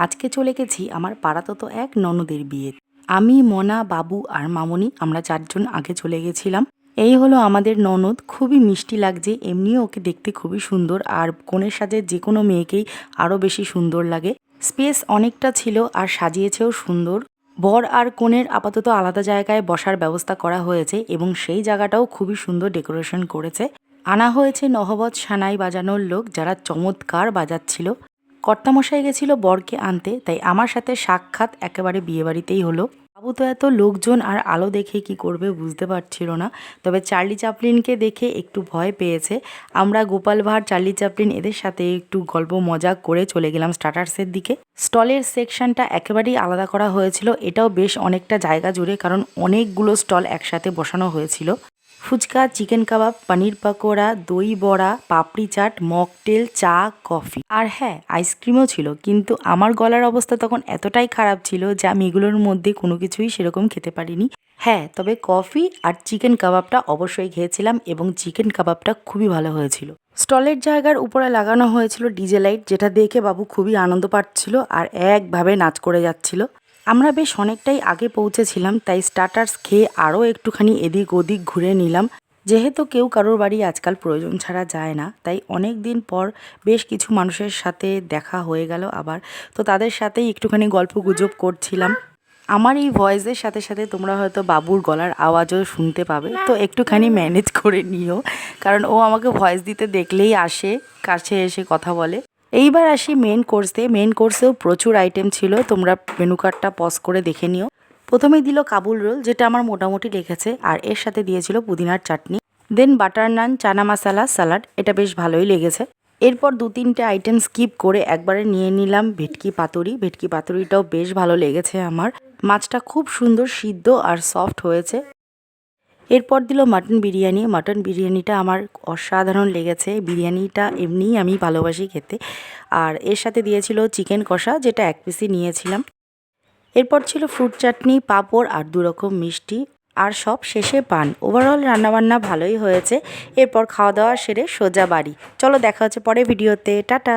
আজকে চলে গেছি আমার পাড়াতো তো এক ননদের বিয়ে আমি, মনা, বাবু আর মামনি আমরা চারজন আগে চলে গেছিলাম। এই হলো আমাদের ননদ। খুবই মিষ্টি লাগছে, এমনিও ওকে দেখতে খুবই সুন্দর আর কনের সাজে যে কোনো মেয়েকেই আরও বেশি সুন্দর লাগে। স্পেস অনেকটা ছিল আর সাজিয়েছেও সুন্দর। বর আর কনের আপাতত আলাদা জায়গায় বসার ব্যবস্থা করা হয়েছে এবং সেই জায়গাটাও খুবই সুন্দর ডেকোরেশন করেছে। আনা হয়েছে নহবত সানাই বাজানোর লোক যারা চমৎকার বাজাচ্ছিল। কর্তামশাই গেছিল বরকে আনতে, তাই আমার সাথে সাক্ষাৎ একেবারে বিয়েবাড়িতেই হলো। বাবু তো এত লোকজন আর আলো দেখে কি করবে বুঝতে পারছিল না, তবে চার্লি চাপলিনকে দেখে একটু ভয় পেয়েছে। আমরা গোপাল ভাঁড়, চার্লি চাপলিন এদের সাথে একটু গল্প মজা করে চলে গেলাম স্টার্টার্সের দিকে। স্টলের সেকশনটা একেবারেই আলাদা করা হয়েছিল, এটাও বেশ অনেকটা জায়গা জুড়ে, কারণ অনেকগুলো স্টল একসাথে বসানো হয়েছিল। ফুচকা, চিকেন কাবাব, পনির পাকোড়া, দই বড়া, পাপড়ি চাট, মকটেল, চা, কফি। আর হ্যাঁ আইসক্রিমও ছিল, কিন্তু আমার গলার অবস্থা তখন এতটাই খারাপ ছিল যে আমি এগুলোর মধ্যে কোনো কিছুই সেরকম খেতে পারিনি। হ্যাঁ তবে কফি আর চিকেন কাবাবটা অবশ্যই খেয়েছিলাম এবং চিকেন কাবাবটা খুবই ভালো হয়েছিল। স্টলের জায়গার উপরে লাগানো হয়েছিল ডিজে লাইট, যেটা দেখে বাবু খুবই আনন্দ পাচ্ছিল আর একভাবে নাচ করে যাচ্ছিল। আমরা বেশ অনেকটাই আগে পৌঁছেছিলাম, তাই স্টার্টার্স খেয়ে আরও একটুখানি এদিক ওদিক ঘুরে নিলাম। যেহেতু কেউ কারোর বাড়ি আজকাল প্রয়োজন ছাড়া যায় না, তাই অনেক দিন পর বেশ কিছু মানুষের সাথে দেখা হয়ে গেল আবার। তো তাদের সাথেই একটুখানি গল্প গুজব করছিলাম। আমার এই ভয়েসের সাথে সাথে তোমরা হয়তো বাবুর গলার আওয়াজও শুনতে পাবে। তো একটুখানি ম্যানেজ করে নিও, কারণ ও আমাকে ভয়েস দিতে দেখলেই আসে, কাছে এসে কথা বলে। এইবার আসি মেন কোর্সে মেন কোর্সেও প্রচুর আইটেম ছিল, তোমরা মেনু কার্ডটা পজ করে দেখে নিও। প্রথমেই দিল কাবুল রোল যেটা আমার মোটামুটি লেগেছে, আর এর সাথে দিয়েছিল পুদিনার চাটনি। দেন বাটার নান চানা মশালা স্যালাড এটা বেশ ভালোই লেগেছে। এরপর দু তিনটে আইটেম স্কিপ করে একবারে নিয়ে নিলাম ভেটকি পাতুরি। ভেটকি পাতুরিটাও বেশ ভালো লেগেছে আমার। মাছটা খুব সুন্দর, সিদ্ধ আর সফট হয়েছে। এরপর দিল মাটন বিরিয়ানি। মাটন বিরিয়ানিটা আমার অসাধারণ লেগেছে। বিরিয়ানিটা এমনিই আমি ভালোবাসি খেতে। আর এর সাথে দিয়েছিল চিকেন কষা, যেটা এক পিসই নিয়েছিলাম। এরপর ছিল ফ্রুট চাটনি, পাঁপড় আর দুরকম মিষ্টি। আর সব শেষে পান। ওভারঅল রান্নাবান্না ভালোই হয়েছে। এরপর খাওয়া দাওয়া সেরে সোজা বাড়ি। চলো দেখা হচ্ছে পরে ভিডিওতে। টাটা!